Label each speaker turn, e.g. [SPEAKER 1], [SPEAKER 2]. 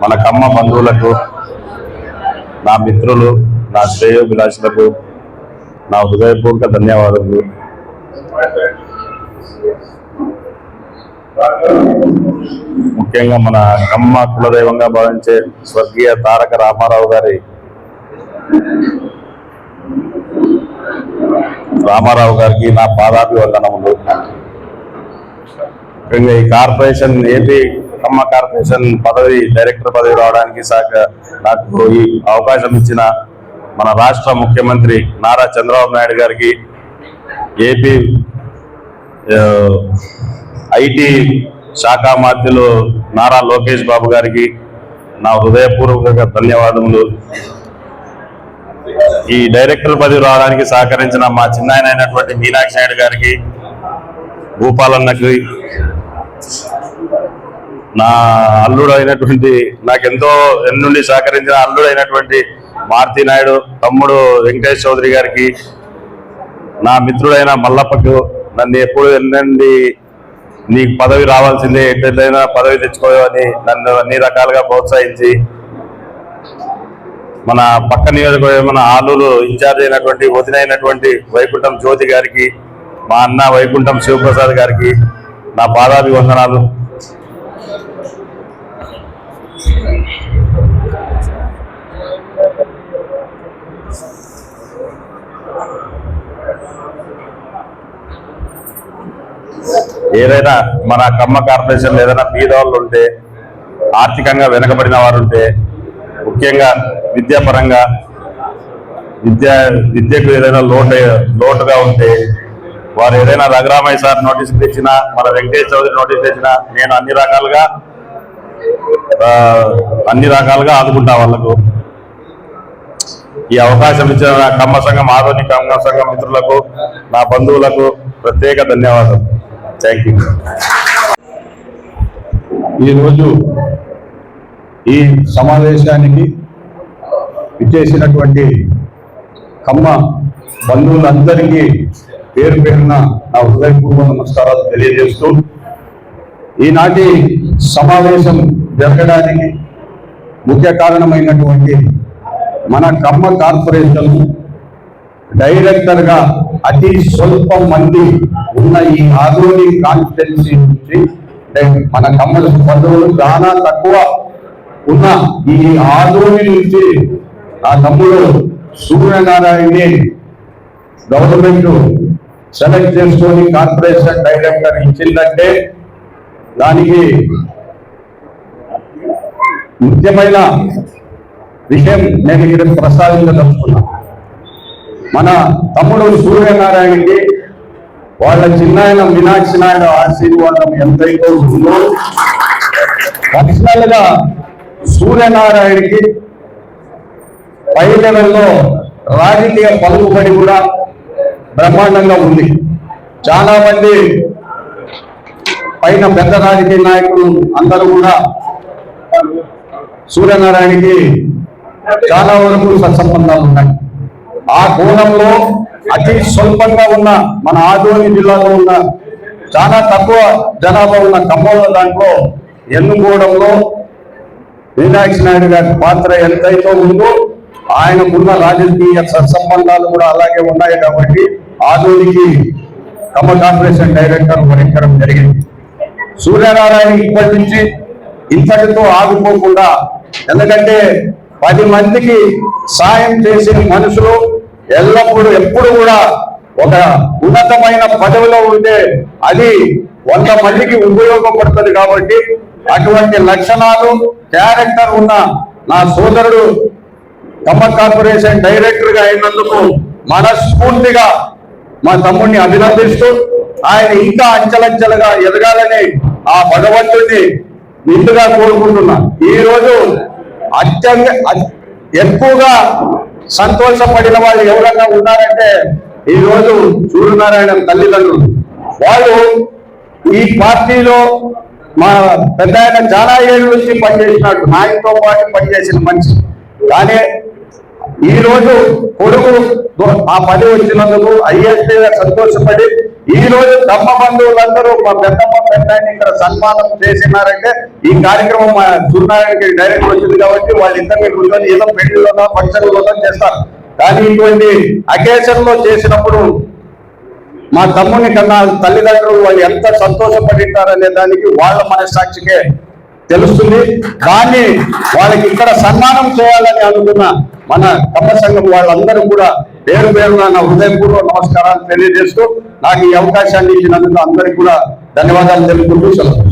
[SPEAKER 1] మన కమ్మ బంధువులకు నా మిత్రులు నా శ్రేయోభిలాషులకు నా హృదయపూర్వక ధన్యవాదాలు ముఖ్యంగా మన కమ్మ కులదైవంగా భావించే స్వర్గీయ తారక రామారావు గారి రామారావు గారికి నా పాదాభివందనములు. ముఖ్యంగా ఈ కార్పొరేషన్ ఏపీ ఖమ్మ కార్పొరేషన్ పదవి డైరెక్టర్ పదవి రావడానికి సహక నాకు ఈ అవకాశం ఇచ్చిన మన రాష్ట్ర ముఖ్యమంత్రి నారా చంద్రబాబు నాయుడు గారికి ఏపీ ఐటీ శాఖ మాధ్యులు నారా లోకేష్ బాబు గారికి నా హృదయపూర్వక ధన్యవాదములు. ఈ డైరెక్టర్ పదవి రావడానికి సహకరించిన మా చిన్నాయన అయినటువంటి మీనాక్షి నాయుడు గారికి భూపాలన్నకి నా అల్లుడు అయినటువంటి నాకెంతో ఎన్నుండి సహకరించిన అల్లుడు అయినటువంటి మారుతి నాయుడు తమ్ముడు వెంకటేష్ చౌదరి గారికి నా మిత్రుడైన మల్లప్పకు నన్ను ఎప్పుడు ఎన్నండి నీకు పదవి రావాల్సిందే ఎట్లయినా పదవి తెచ్చుకోవని నన్ను అన్ని రకాలుగా ప్రోత్సహించి మన పక్క నియోజకవర్గం మన ఆలూరు ఇన్ఛార్జ్ అయినటువంటి వదిన అయినటువంటి వైకుంఠం జ్యోతి గారికి మా అన్న వైకుంఠం శివప్రసాద్ గారికి నా పాదాభివందనాలు. ఏదైనా మన కమ్మ కార్పొరేషన్ ఏదైనా బీదవాళ్ళు ఉంటే ఆర్థికంగా వెనుకబడిన వారు ఉంటే ముఖ్యంగా విద్యాపరంగా విద్య విద్యకు ఏదైనా లోటు లోటుగా ఉంటే వారు ఏదైనా రఘురామయ్య సార్ నోటీస్ తెచ్చినా మన వెంకటేష్ చౌదరి నోటీస్ తెచ్చినా నేను అన్ని రకాలుగా అన్ని రకాలుగా ఆదుకుంటా వాళ్ళకు. ఈ అవకాశం ఇచ్చిన కమ్మ సంఘం ఆధునిక కమ్మ సంఘం మిత్రులకు నా బంధువులకు ప్రత్యేక ధన్యవాదాలు. థ్యాంక్ యూ
[SPEAKER 2] ఈరోజు ఈ సమావేశానికి ఇచ్చేసినటువంటి కమ్మ బంధువులందరికీ పేరు పేరున నా హృదయపూర్వక నమస్కారాలు తెలియజేస్తూ ఈనాటి సమావేశం జరగడానికి ముఖ్య కారణమైనటువంటి మన కమ్మ కార్పొరేషన్ డైరెక్టర్గా అతి స్వల్ప మంది ఉన్న ఈ ఆధునిక కాన్స్టిట్యున్సీ నుంచి మన కమ్మల బంధువులు చాలా తక్కువ ఉన్న ఈ ఆధుని నుంచి ఆ తమ్ముడు సూర్యనారాయణని గవర్నమెంట్ సెలెక్ట్ చేసుకొని కార్పొరేషన్ డైరెక్టర్ ఇచ్చిందంటే దానికి ముఖ్యమైన విషయం నేను ఇక్కడ ప్రస్తావించదలుచుకున్నా మన తమ్ముడు సూర్యనారాయణకి వాళ్ళ చిన్నాయన మీనాక్షి నాయుడు ఆశీర్వాదం ఎంతైతే ఉందో పర్సనల్గా సూర్యనారాయణకి పై లెవెల్లో రాజకీయ పలుకుబడి కూడా బ్రహ్మాండంగా ఉంది. చాలా మంది పైన పెద్ద రాజకీయ నాయకులు అందరూ కూడా సూర్యనారాయణకి చాలా వరకు సత్సంబంధాలు ఉన్నాయి. ఆ కోణంలో అతి స్వల్పంగా ఉన్న మన ఆదోని జిల్లాలో ఉన్న చాలా తక్కువ జనాభా ఉన్న ఖమ్మంలో దాంట్లో ఎన్నుకోవడంలో మీనాక్షి నాయుడు గారి పాత్ర ఎంతైతే ఉందో ఆయనకున్న రాజకీయ సత్సంబంధాలు కూడా అలాగే ఉన్నాయి కాబట్టి ఆదోనికి కమ్మ కార్పొరేషన్ డైరెక్టర్ వరించడం జరిగింది. సూర్యనారాయణ ఇప్పటి నుంచి ఇంతటితో ఆగిపోకుండా ఎందుకంటే పది మందికి సాయం చేసిన మనుషులు ఎల్లప్పుడూ ఎప్పుడు కూడా ఒక ఉన్నతమైన పదవిలో ఉంటే అది వంద మందికి ఉపయోగపడుతుంది కాబట్టి అటువంటి లక్షణాలు క్యారెక్టర్ ఉన్న నా సోదరుడు ఖమ్మ కార్పొరేషన్ డైరెక్టర్గా అయినందుకు మనస్ఫూర్తిగా మా తమ్ముడిని అభినందిస్తూ ఆయన ఇంకా అంచెలంచెలుగా ఎదగాలని ఆ భగవంతుడిని నిండుగా కోరుకుంటున్నా. ఈ రోజు అత్యంత ఎక్కువగా సంతోషపడిన వాళ్ళు ఎవరన్నా ఉన్నారంటే ఈ రోజు సూర్యనారాయణ తల్లిదండ్రులు. వాళ్ళు ఈ పార్టీలో మా పెద్ద ఆయన చాలా ఏళ్ళ నుంచి పనిచేసినాడు. నాయకుతో పాటు పనిచేసిన మనిషి. కానీ ఈ రోజు కొడుకు ఆ పని వచ్చినందుకు ఐఎస్పీ సంతోషపడి ఈ రోజు తమ్మ బంధువులందరూ మా పెద్దమ్మ పెద్దాన్ని ఇక్కడ సన్మానం చేసినారంటే ఈ కార్యక్రమం మా సూర్యనారాయణకి డైరెక్ట్ వచ్చింది కాబట్టి వాళ్ళిద్దరిని కూర్చొని ఏదో పెళ్ళిలోనో ఫంక్షన్లోనో చేస్తారు. కానీ ఇటువంటి అకేషన్లో చేసినప్పుడు మా తమ్ముని కన్నా తల్లిదండ్రులు వాళ్ళు ఎంత సంతోషపడింటారనే దానికి వాళ్ళ మనస్సాక్షికే తెలుస్తుంది. దాన్ని వాళ్ళకి ఇక్కడ సన్మానం చేయాలని అనుకున్న మన కమ్మ సంఘం వాళ్ళందరూ కూడా పేరు పేరున నా హృదయపూర్వక నమస్కారాలు తెలియజేస్తూ నాకు ఈ అవకాశాన్ని ఇచ్చినందుకు అందరికీ కూడా ధన్యవాదాలు తెలుపుకుంటూ సెలవు.